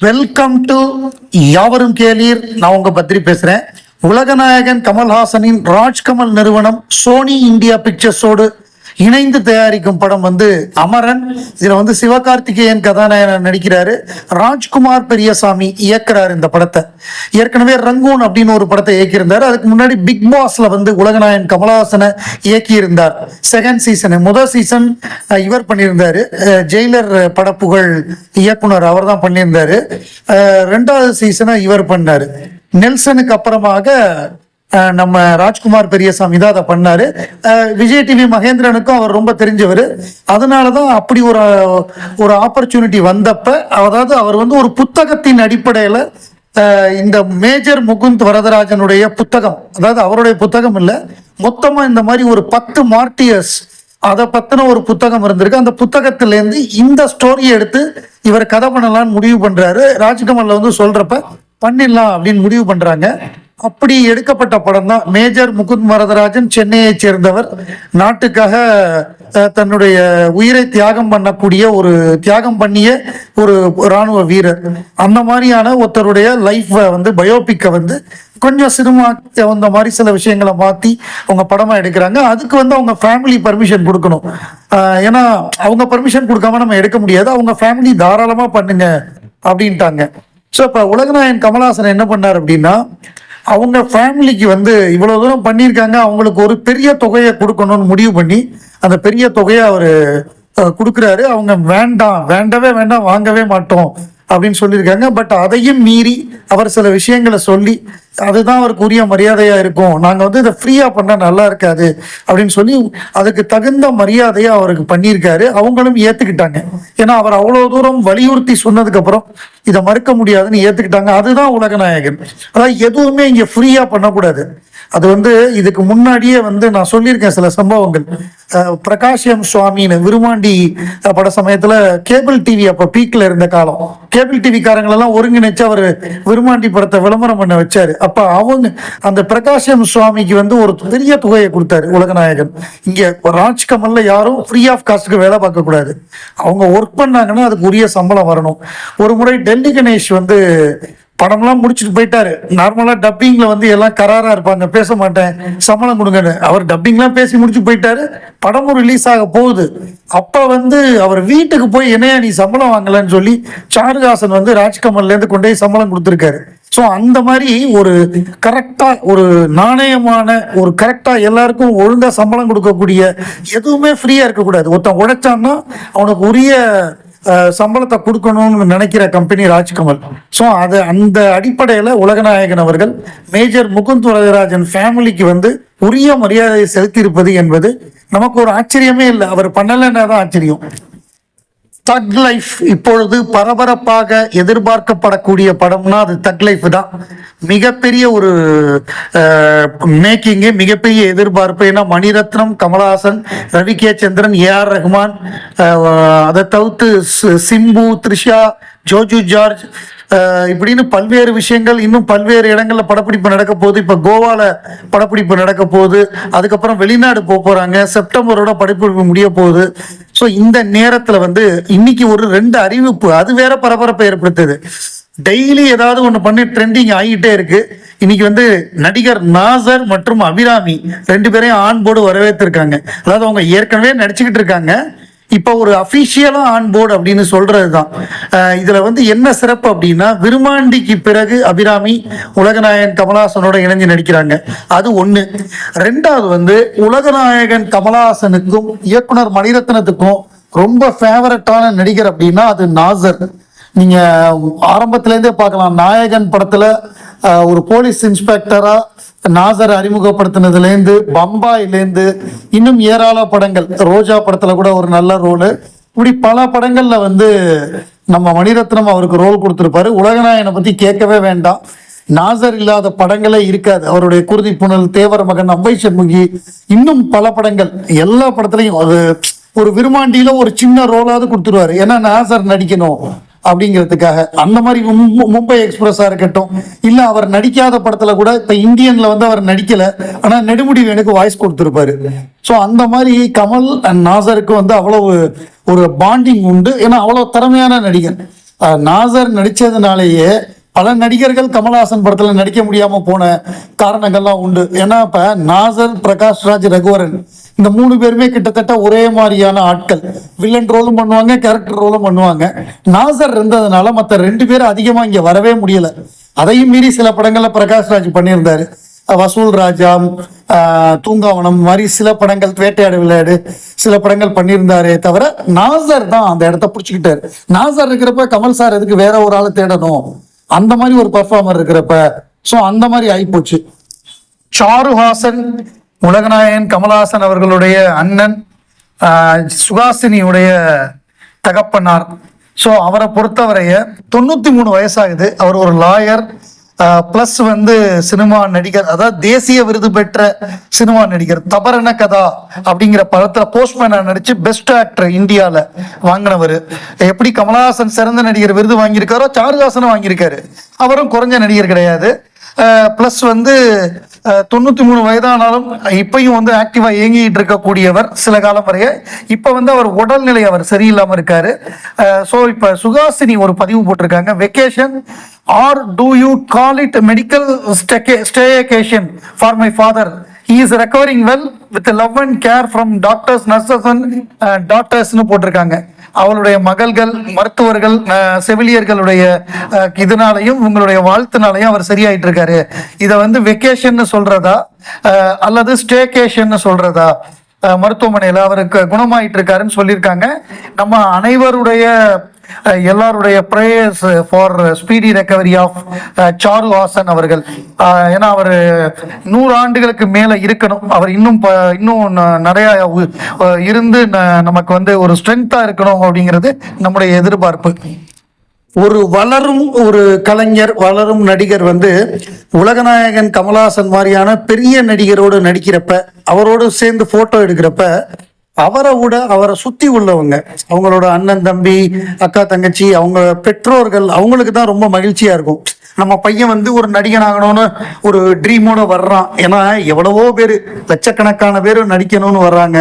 Welcome to யாவரும் கேளீர். நான் உங்க பத்ரி பேசுறேன். உலகநாயகன் கமல்ஹாசனின் ராஜ்கமல் நிறுவனம் சோனி இந்தியா பிக்சர்ஸோடு இணைந்து தயாரிக்கும் படம் வந்து அமரன் இதுல வந்து சிவகார்த்திகேயன் கதாநாயகன் நடிக்கிறாரு. ராஜ்குமார் பெரியசாமி இயக்குறாரு இந்த படத்தை. ஏற்கனவே ரங்கூன் அப்படின்னு ஒரு படத்தை இயக்கியிருந்தார். அதுக்கு முன்னாடி பிக் பாஸ்ல வந்து உலகநாயன் கமலஹாசனை இயக்கியிருந்தார். செகண்ட் சீசன் முதல் சீசன் இவர் பண்ணியிருந்தாரு. ஜெயிலர் படப்புகழ் இயக்குனர் அவர் தான் பண்ணியிருந்தாரு ரெண்டாவது சீசனை இவர் பண்ணாரு. நெல்சனுக்கு அப்புறமாக நம்ம ராஜ்குமார் பெரியசாமி தான் அதை பண்ணாரு. அஹ், விஜய் டிவி மகேந்திரனுக்கும் அவர் ரொம்ப தெரிஞ்சவர். அதனால தான் அப்படி ஒரு ஒரு ஆப்பர்ச்சுனிட்டி வந்தப்ப அதாவது அவர் வந்து ஒரு புத்தகத்தின் அடிப்படையில் இந்த மேஜர் முகுந்த் வரதராஜனுடைய புத்தகம் அதாவது அவருடைய புத்தகம் இல்லை மொத்தமாக இந்த மாதிரி ஒரு பத்து மார்டியர்ஸ் அதை பத்தின ஒரு புத்தகம் இருந்திருக்கு. அந்த புத்தகத்திலேருந்து இந்த ஸ்டோரியை எடுத்து இவர் கதை பண்ணலாம்னு முடிவு பண்றாரு. ராஜ்கமல்ல வந்து சொல்றப்ப பண்ணிடலாம் அப்படின்னு முடிவு பண்றாங்க. அப்படி எடுக்கப்பட்ட படம் தான் மேஜர் முகுந்த் வரதராஜன் சென்னையைச் சேர்ந்தவர். நாட்டுக்காக தன்னுடைய உயிரை தியாகம் பண்ணக்கூடிய ஒரு தியாகம் பண்ணிய ஒரு ராணுவ வீரர். அந்த மாதிரியான ஒருத்தருடைய லைஃப்பை வந்து பயோபிக்கை வந்து கொஞ்சம் சினிமா வந்த மாதிரி சில விஷயங்களை மாற்றி அவங்க படமாக எடுக்கிறாங்க. அதுக்கு வந்து அவங்க ஃபேமிலி பர்மிஷன் கொடுக்கணும். ஏன்னா அவங்க பர்மிஷன் கொடுக்காம நம்ம எடுக்க முடியாது. அவங்க ஃபேமிலி தாராளமாக பண்ணுங்க அப்படின்ட்டாங்க. ஸோ இப்போ உலகநாயகன் கமலஹாசன் என்ன பண்ணார் அப்படின்னா அவங்க ஃபேமிலிக்கு வந்து இவ்வளோ தூரம் பண்ணியிருக்காங்க. அவங்களுக்கு ஒரு பெரிய தொகையை கொடுக்கணும்னு முடிவு பண்ணி அந்த பெரிய தொகையை அவர் கொடுக்குறாரு. அவங்க வேண்டாம் வேண்டவே வேண்டாம் வாங்கவே மாட்டோம் அப்படின்னு சொல்லியிருக்காங்க. பட் அதையும் மீறி அவர் சில விஷயங்களை சொல்லி அதுதான் அவருக்கு உரிய மரியாதையா இருக்கும். நாங்க வந்து இதை ஃப்ரீயா பண்ணா நல்லா இருக்காது அப்படின்னு சொல்லி அதுக்கு தகுந்த மரியாதையை அவருக்கு பண்ணியிருக்காரு. அவங்களும் ஏத்துக்கிட்டாங்க. ஏன்னா அவர் அவ்வளவு தூரம் வலியுறுத்தி சொன்னதுக்கு அப்புறம் இதை மறுக்க முடியாதுன்னு ஏத்துக்கிட்டாங்க. அதுதான் உலகநாயகன். அதாவது எதுவுமே இங்க ஃப்ரீயா பண்ணக்கூடாது. அது வந்து இதுக்கு முன்னாடியே வந்து நான் சொல்லியிருக்கேன் சில சம்பவங்கள். அஹ் பிரகாஷ் எம் சுவாமின்னு விருமாண்டி பட சமயத்துல கேபிள் டிவி அப்ப பீக்ல இருந்த காலம். கேபிள் டிவி காரங்களெல்லாம் ஒருங்கிணைச்சு அவர் விருமாண்டி படத்தை விளம்பரம் பண்ண வச்சாரு. அப்ப அவங்க அந்த பிரகாஷ் எம் சுவாமிக்கு வந்து ஒரு பெரிய தொகையை கொடுத்தாரு உலகநாயகன். இங்க ராஜ்கமல்ல யாரும் ஃப்ரீ ஆஃப் காஸ்ட்டுக்கு வேலை பார்க்க கூடாது. அவங்க ஒர்க் பண்ணாங்கன்னா அதுக்கு உரிய சம்பளம் வரணும். ஒரு முறை டெல்லி கணேஷ் வந்து படம்லாம் முடிச்சுட்டு போயிட்டாரு. நார்மலா டப்பிங்ல வந்து எல்லாம் கராரா இருப்பாங்க. பேச மாட்டேன். சம்பளம் கொடுங்கன்னு. அவர் டப்பிங்லாம் பேசி முடிச்சு போயிட்டாரு. படமும் ரிலீஸ் ஆக போகுது. அப்ப வந்து அவர் வீட்டுக்கு போய் என்னையா நீ சம்பளம் வாங்கலன்னு சொல்லி சாருதாசன் வந்து ராஜ்கமல்ல இருந்து கொண்டு போய் சம்பளம் கொடுத்துருக்காரு. ஸோ அந்த மாதிரி ஒரு கரெக்டாக ஒரு நாணயமான ஒரு கரெக்டாக எல்லாருக்கும் ஒழுங்காக சம்பளம் கொடுக்கக்கூடிய எதுவுமே ஃப்ரீயாக இருக்கக்கூடாது. ஒருத்தன் உழைச்சான்னா அவனுக்கு உரிய சம்பளத்தை கொடுக்கணும்னு நினைக்கிற கம்பெனி ராஜ்கமல். ஸோ அது அந்த அடிப்படையில் உலகநாயகன் அவர்கள் மேஜர் முகுந்த் வரதராஜன் ஃபேமிலிக்கு வந்து உரிய மரியாதையை செலுத்தியிருப்பது என்பது நமக்கு ஒரு ஆச்சரியமே இல்லை. அவர் பண்ணலைன்னா தான் ஆச்சரியம். தக் லைஃப் இப்பொழுது பரபரப்பாக எதிர்பார்க்கப்படக்கூடிய படம்னா அது தக் லைஃப் தான். மிகப்பெரிய ஒரு மேக்கிங்கு மிகப்பெரிய எதிர்பார்ப்பு. ஏன்னா Maniratnam Kamalahasan Ravi K. Chandran A. R. Rahman அதை தவிர்த்து சி- சிம்பு த்ரிஷா ஜோஜு ஜார்ஜ் இப்படின்னு பல்வேறு விஷயங்கள் இன்னும் பல்வேறு இடங்களில் படப்பிடிப்பு நடக்க போகுது. இப்போ கோவால படப்பிடிப்பு நடக்க போகுது. அதுக்கப்புறம் வெளிநாடு போக போகிறாங்க செப்டம்பரோட படப்பிடிப்பு முடிய போகுது. ஸோ இந்த நேரத்தில் வந்து இன்னைக்கு ஒரு ரெண்டு அறிவிப்பு அது வேற பரபரப்பை ஏற்படுத்துது. டெய்லி ஏதாவது ஒன்று பண்ணி ட்ரெண்டிங் ஆகிட்டே இருக்கு. இன்னைக்கு வந்து நடிகர் நாசர் மற்றும் அபிராமி ரெண்டு பேரையும் ஆன் போர்டு வரவேற்றிருக்காங்க. அதாவது அவங்க ஏற்கனவே நடிச்சுக்கிட்டு இருக்காங்க. இப்போ ஒரு அஃபிஷியலாக ஆன் போர்டு அப்படின்னு சொல்கிறது தான் இதில் வந்து என்ன சிறப்பு அப்படின்னா விருமாண்டிக்கு பிறகு அபிராமி உலகநாயகன் கமலஹாசனோட இணைஞ்சு நடிக்கிறாங்க. அது ஒன்று ரெண்டாவது வந்து உலகநாயகன் கமலஹாசனுக்கும் இயக்குனர் மணிரத்னத்துக்கும் ரொம்ப ஃபேவரட்டான நடிகர் அப்படின்னா அது நாசர். நீங்க ஆரம்பத்திலேருந்தே பார்க்கலாம். நாயகன் படத்துல ஒரு போலீஸ் இன்ஸ்பெக்டரா நாசர் அறிமுகப்படுத்தினதுலேருந்து பம்பாயிலேருந்து இன்னும் ஏராள படங்கள். ரோஜா படத்துல கூட ஒரு நல்ல ரோலு. இப்படி பல படங்கள்ல வந்து நம்ம மணிரத்னம் அவருக்கு ரோல் கொடுத்துருப்பாரு. உலகநாயகனை பத்தி கேட்கவே வேண்டாம். நாசர் இல்லாத படங்களே இருக்காது. அவருடைய குருதி புனல் தேவர மகன் அம்பை சண்முகி இன்னும் பல படங்கள். எல்லா படத்துலையும் அது ஒரு விருமாண்டியில ஒரு சின்ன ரோலாவது கொடுத்துருவாரு. ஏன்னா நாசர் நடிக்கணும். அப்படிங்கிறதுக்காக. அந்த மாதிரி மும்பை எக்ஸ்பிரஸா இருக்கட்டும் இல்ல அவர் நடிக்காத படத்துல கூட இப்ப இந்தியன்ல வந்து அவர் நடிக்கல ஆனா நெடுமுடி எனக்கு வாய்ஸ் கொடுத்துருப்பாரு. சோ அந்த மாதிரி கமல் அண்ட் நாசருக்கு வந்து அவ்வளவு ஒரு பாண்டிங் உண்டு. ஏன்னா அவ்வளவு திறமையான நடிகர் நாசர் நடிச்சதுனாலேயே பல நடிகர்கள் கமல்ஹாசன் படத்தில் நடிக்க முடியாம போன காரணங்கள்லாம் உண்டு. ஏன்னா இப்ப நாசர் பிரகாஷ் ராஜ் ரகுவரன் இந்த மூணு பேருமே கிட்டத்தட்ட ஒரே மாதிரியான ஆட்கள். வில்லன் ரோலும் பண்ணுவாங்க கேரக்டர் ரோலும் பண்ணுவாங்க. நாசர் இருந்ததுனால மற்ற ரெண்டு பேரும் அதிகமாக இங்கே வரவே முடியல. அதையும் மீறி சில படங்களில் பிரகாஷ் ராஜ் பண்ணியிருந்தாரு. வசூல் ராஜா தூங்காவனம் மாதிரி சில படங்கள் வேட்டையாடு விளையாடு சில படங்கள் பண்ணியிருந்தாரே தவிர நாசர் தான் அந்த இடத்த பிடிச்சிக்கிட்டாரு. நாசர் இருக்கிறப்ப கமல் சார் எதுக்கு வேற ஒரு ஆளை தேடணும்? அந்த மாதிரி ஒரு பர்ஃபார்மர் இருக்கிறப்ப ஸோ அந்த மாதிரி ஆகிப்போச்சு சாருஹாசன் உலகநாயகன் கமல்ஹாசன் அவர்களுடைய அண்ணன் சுகாசினியுடைய தகப்பனார். ஸோ அவரை பொறுத்தவரைய தொண்ணூற்றி மூணு வயசாகுது. அவர் ஒரு லாயர் ப்ளஸ் வந்து சினிமா நடிகர் அதாவது தேசிய விருது பெற்ற சினிமா நடிகர் தபரண கதா அப்படிங்கிற படத்துல போஸ்ட்மேனா நடிச்சு பெஸ்ட் ஆக்டர் இந்தியால வாங்கினவர். எப்படி கமலஹாசன் சிறந்த நடிகர் விருது வாங்கியிருக்காரோ சாருஹாசனும் வாங்கியிருக்காரு. அவரும் குறைஞ்ச நடிகர் கிடையாது. ப்ளஸ் வந்து தொண்ணூற்றி மூணு வயதானாலும் இப்பயும் வந்து ஆக்டிவாக இயங்கிட்டு இருக்கக்கூடியவர் சில காலம் வரைய. இப்போ வந்து அவர் உடல்நிலை அவர் சரியில்லாமல் இருக்காரு. ஸோ இப்போ சுகாசினி ஒரு பதிவு போட்டிருக்காங்க. Vacation or do you call it medical staycation for my father is recovering well with love and care from doctors nurses and டாக்டர்ஸ்னு போட்டிருக்காங்க. அவளுடைய மகள்கள் மருத்துவர்கள் செவிலியர்களுடைய இதனாலையும் உங்களுடைய வாழ்த்துனாலையும் அவர் சரியாயிட்டு இருக்காரு இதை வந்து வெக்கேஷன் சொல்றதா? அல்லது ஸ்டேகேஷன் சொல்றதா? மருத்துவமனையில் அவருக்கு குணமாயிட்டு இருக்காருன்னு சொல்லியிருக்காங்க. நம்ம அனைவருடைய எல்லாருடைய prayers for speedy recovery of Charu Haasan அவர்கள். அஹ், ஏன்னா அவர் நூறு ஆண்டுகளுக்கு மேல இருக்கணும். அவர் இன்னும் ப- இன்னும் ந- இருந்து நமக்கு வந்து ஒரு ஸ்ட்ரென்த்தா இருக்கணும் அப்படிங்கிறது நம்முடைய எதிர்பார்ப்பு. ஒரு வளரும் ஒரு கலைஞர் வளரும் நடிகர் வந்து உலகநாயகன் கமலஹாசன் மாதிரியான பெரிய நடிகரோடு நடிக்கிறப்ப அவரோடு சேர்ந்து போட்டோ எடுக்கிறப்ப அவரை விட அவரை சுத்தி உள்ளவங்க அவங்களோட அண்ணன் தம்பி அக்கா தங்கச்சி அவங்க பெற்றோர்கள் அவங்களுக்கு தான் ரொம்ப மகிழ்ச்சியா இருக்கும். நம்ம பையன் வந்து ஒரு நடிகன் ஆகணும்னு ஒரு ட்ரீமோட வர்றான். ஏன்னா எவ்வளவோ பேர் லட்சக்கணக்கான பேர் நடிக்கணும்னு வர்றாங்க.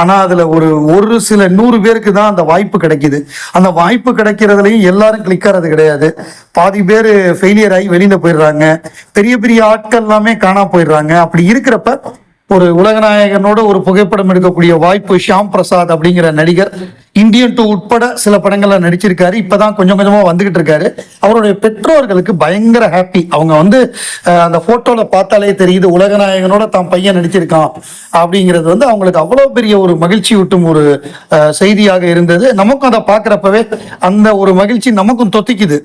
ஆனா அதுல ஒரு ஒரு சில நூறு பேருக்கு தான் அந்த வாய்ப்பு கிடைக்குது. அந்த வாய்ப்பு கிடைக்கிறதுலையும் எல்லாரும் கிளிக்கறது கிடையாது. பாதி பேர் ஃபெயிலியர் ஆகி வெளியில போயிடுறாங்க. பெரிய பெரிய ஆட்கள் எல்லாமே காணா போயிடுறாங்க. அப்படி இருக்கிறப்ப ஒரு உலகநாயகனோட ஒரு புகைப்படம் எடுக்கக்கூடிய வாய்ப்பு ஷியாம் பிரசாத் அப்படிங்கிற நடிகர் இந்தியன் டூ உட்பட சில படங்கள்ல நடிச்சிருக்காரு. இப்பதான் கொஞ்சம் கொஞ்சமா வந்துகிட்டு இருக்காரு. அவருடைய பெற்றோர்களுக்கு பயங்கர ஹாப்பி அவங்க வந்து அந்த போட்டோல பார்த்தாலே தெரியுது உலகநாயகனோட தான் பையன் நடிச்சிருக்கான் அப்படிங்கிறது வந்து அவங்களுக்கு அவ்வளவு பெரிய ஒரு மகிழ்ச்சி ஊட்டும் ஒரு அஹ், செய்தியாக இருந்தது. நமக்கும் அதை பார்க்குறப்பவே அந்த ஒரு மகிழ்ச்சி நமக்கும் தொத்திக்குது.